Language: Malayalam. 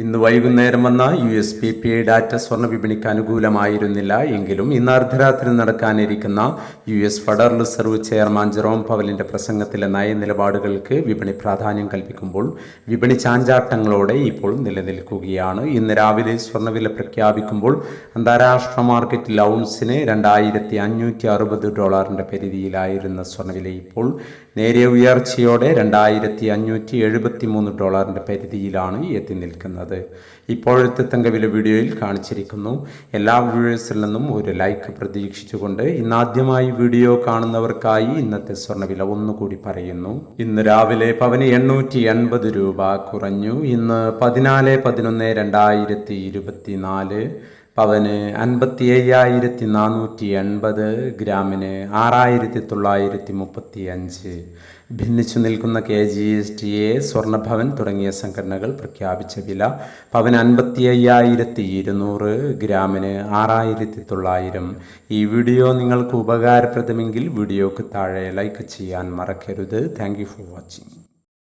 ഇന്ന് വൈകുന്നേരം വന്ന U S P P data സ്വർണ വിപണിക്ക് അനുകൂലമായിരുന്നില്ല എങ്കിലും ഇന്ന് അർദ്ധരാത്രി നടക്കാനിരിക്കുന്ന U S federal reserve chairman Jerome പവലിന്റെ പ്രസംഗത്തിലെ നയനിലപാടുകൾക്ക് വിപണി പ്രാധാന്യം കൽപ്പിക്കുമ്പോൾ വിപണി ചാഞ്ചാട്ടങ്ങളോടെ ഇപ്പോൾ നിലനിൽക്കുകയാണ്. ഇന്ന് രാവിലെ സ്വർണവില പ്രഖ്യാപിക്കുമ്പോൾ അന്താരാഷ്ട്ര മാർക്കറ്റ് ഔൺസിന് രണ്ടായിരത്തി അഞ്ഞൂറ്റി അറുപത് ഡോളറിന്റെ പരിധിയിലായിരുന്ന സ്വർണവില ഇപ്പോൾ നേരിയ ഉയർച്ചയോടെ രണ്ടായിരത്തി അഞ്ഞൂറ്റി എഴുപത്തി മൂന്ന് ഡോളറിന്റെ പരിധിയിലാണ് എത്തി നിൽക്കുന്നത്. ഇപ്പോഴത്തെ തങ്കവില വീഡിയോയിൽ കാണിച്ചിരിക്കുന്നു. എല്ലാ വ്യൂവേഴ്സിൽ നിന്നും ഒരു ലൈക്ക് പ്രതീക്ഷിച്ചുകൊണ്ട് ഇന്നാദ്യമായി വീഡിയോ കാണുന്നവർക്കായി ഇന്നത്തെ സ്വർണവില ഒന്നുകൂടി പറയുന്നു. ഇന്ന് രാവിലെ പവന് എണ്ണൂറ്റി എൺപത് രൂപ കുറഞ്ഞു. ഇന്ന് പതിനാല് പതിനൊന്ന് രണ്ടായിരത്തി ഇരുപത്തി നാല് പവന് അൻപത്തി അയ്യായിരത്തി നാനൂറ്റി എൺപത് ഗ്രാമിന് ആറായിരത്തി തൊള്ളായിരത്തി മുപ്പത്തി അഞ്ച് ഭിന്നിച്ചു നിൽക്കുന്ന K G S T A Swarnabhavan തുടങ്ങിയ സംഘടനകൾ പ്രഖ്യാപിച്ച വില പവന് അൻപത്തി അയ്യായിരത്തി ഇരുന്നൂറ് ഗ്രാമിന് ആറായിരത്തി തൊള്ളായിരം ഈ വീഡിയോ നിങ്ങൾക്ക് ഉപകാരപ്രദമെങ്കിൽ വീഡിയോക്ക് താഴെ ലൈക്ക് ചെയ്യാൻ മറക്കരുത്. Thank for watching.